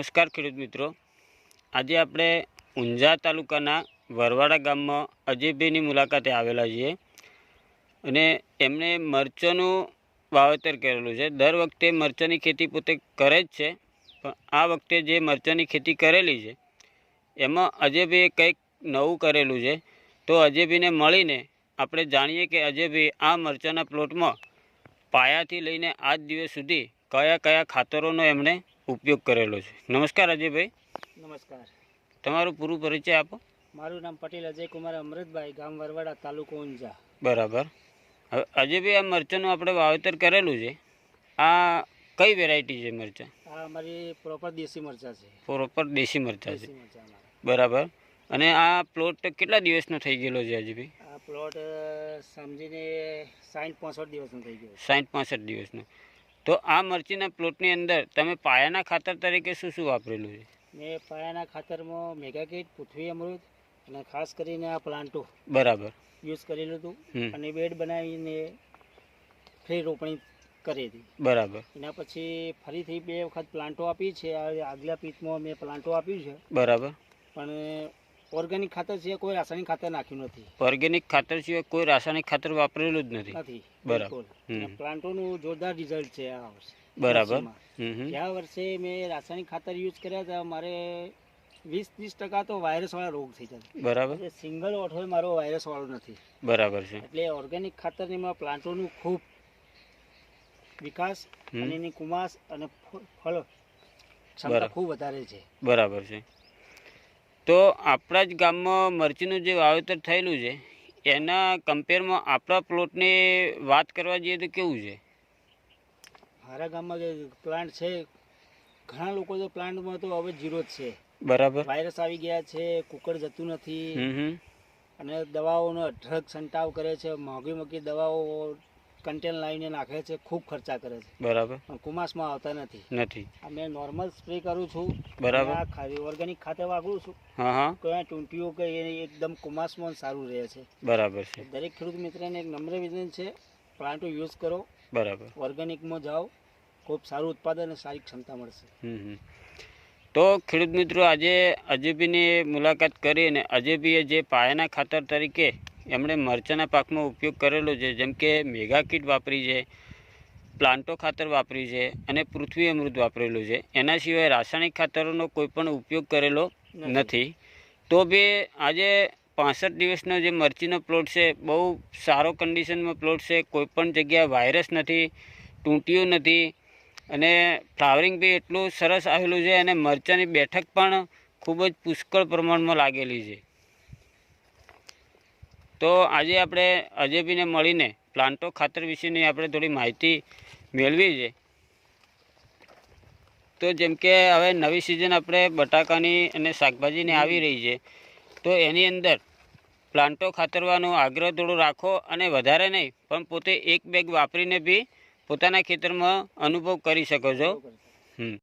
નમસ્કાર ખેડૂત મિત્રો. આજે આપણે ઊંઝા તાલુકાના વરવાડા ગામમાં અજયભાઈની મુલાકાતે આવેલા છીએ અને એમણે મરચાંનું વાવેતર કરેલું છે. દર વખતે મરચાંની ખેતી પોતે કરે જ છે, પણ આ વખતે જે મરચાંની ખેતી કરેલી છે, એમાં અજયભાઈએ કંઈક નવું કરેલું છે. તો અજયભાઈને મળીને આપણે જાણીએ કે અજયભાઈ આ મરચાંના પ્લોટમાં પાયાથી લઈને આજ દિવસ સુધી કયા કયા ખાતરોનો એમણે ઉપયોગ કરેલો છે. નમસ્કાર અજયભાઈ. નમસ્કાર. તમારું પૂરું પરિચય આપો. મારું નામ પટેલ અજયકુમાર અમૃતભાઈ ગામ વરવાડા તાલુકો ઊંઝા. બરાબર. હવે અજયભાઈ આ મરચાંનું આપણે વાવેતર કરેલું છે. આ કઈ વેરાયટી છે મરચાં? આ અમારી પ્રોપર દેશી મરચા છે. પ્રોપર દેશી મરચાં છે. બરાબર. અને આ પ્લોટ કેટલા દિવસનો થઈ ગયેલો છે અજયભાઈ? આ પ્લોટ સમજીને સાઠ પાંસઠ દિવસનો થઈ ગયો છે. સાઠ પાસઠ દિવસનો. તો આ મરચીના પ્લોટની અંદર તમે પાયાના ખાતર તરીકે શું શું વાપરેલું છે? મેં પાયાના ખાતરમાં મેગા કીટ પૃથ્વી અમૃત અને ખાસ કરીને આ પ્લાન્ટો બરાબર. યુઝ કરેલું હતું અને બેડ બનાવીને ફ્રી રોપણી કરી હતી. બરાબર. એના પછી ફરીથી બે વખત પ્લાન્ટો આપી છે. આગલા પીકમાં મેં પ્લાન્ટો આપ્યું છે. બરાબર. પણ ઓર્ગેનિક ખાતર છે કોઈ રાસાયણિક ખાતર નાખ્યું નથી. ઓર્ગેનિક ખાતર છે કોઈ રાસાયણિક ખાતર વાપરેલું જ નથી. નથી. બરાબર. પ્લાન્ટોનું જોરદાર રિઝલ્ટ છે આ વર્ષે. બરાબર. ગયા વર્ષે મેં રાસાયણિક ખાતર યુઝ કર્યા હતા. મારે વીસ ત્રીસ ટકા તો વાયરસ વાળા રોગ થઈ જાય બરાબર. સિંગલ ઓઠો મારો વાયરસ વાળો નથી. બરાબર છે. એટલે ઓર્ગેનિક ખાતરની એમાં પ્લાન્ટોનું ખૂબ વિકાસ અને એની કુમાસ અને ફળ ક્ષમતા ખૂબ વધારે છે. બરાબર છે. તો આપણા જ ગામમાં મરચીનું જે વાવેતર થયેલું છે એના કમ્પેરમાં આપણા પ્લોટની વાત કરવા જઈએ તો કેવું છે? મારા ગામમાં જે પ્લાન્ટ છે ઘણા લોકો તો પ્લાન્ટમાં તો હવે જીરો જ છે. બરાબર. વાયરસ આવી ગયા છે કુકર જતું નથી. અને દવાઓનો અઢળક છંટાવ કરે છે મોંઘી મોંઘી દવાઓ કન્ટેન લાવીને નાખે છે ખૂબ ખર્ચા કરે છે. બરાબર. પણ કુમાસમાં આવતા નથી. નથી. મેં નોર્મલ સ્પ્રે કરું છું. બરાબર. ઓર્ગેનિક ખાતર વાપરું છું. હા હા. કોઈ ટૂંટીઓ કે એ એકદમ કુમાસમાં સારું રહે છે. બરાબર છે. દરેક ખેડૂત મિત્રને એક નમ્ર વિનંતી છે પ્લાન્ટો યુઝ કરો. બરાબર. ઓર્ગેનિકમાં જાઓ. ખૂબ સારું ઉત્પાદન અને સારી ક્ષમતા મળશે. તો ખેડૂત મિત્રો આજે અજયભાઈની મુલાકાત કરી અને અજયભાઈએ જે પાયાના ખાતર તરીકે એમણે મરચાંના પાકમાં ઉપયોગ કરેલો છે જેમ કે મેગા કીટ વાપરી છે પ્લાન્ટો ખાતર વાપરી છે અને પૃથ્વી અમૃત વાપરેલું છે. એના સિવાય રાસાયણિક ખાતરોનો કોઈપણ ઉપયોગ કરેલો નથી. તો બી આજે પાસઠ દિવસનો જે મરચીનો પ્લોટ છે બહુ સારો કન્ડિશનમાં પ્લોટ છે કોઈપણ જગ્યાએ વાયરસ નથી તૂટ્યું નથી અને ફ્લાવરિંગ બી એટલું સરસ આવેલું છે અને મરચાંની બેઠક પણ ખૂબ જ પુષ્કળ પ્રમાણમાં લાગેલી છે. તો આજે આપણે અજયભીને મળીને પ્લાન્ટો ખાતર વિશેની આપણે થોડી માહિતી મેળવી છે. તો જેમ કે હવે નવી સિઝન આપણે બટાકાની અને શાકભાજીની આવી રહી છે તો એની અંદર પ્લાન્ટો ખાતરવાનો આગ્રહ થોડો રાખો અને વધારે નહીં પણ પોતે એક બેગ વાપરીને બી પોતાના ખેતરમાં અનુભવ કરી શકો છો. હમ.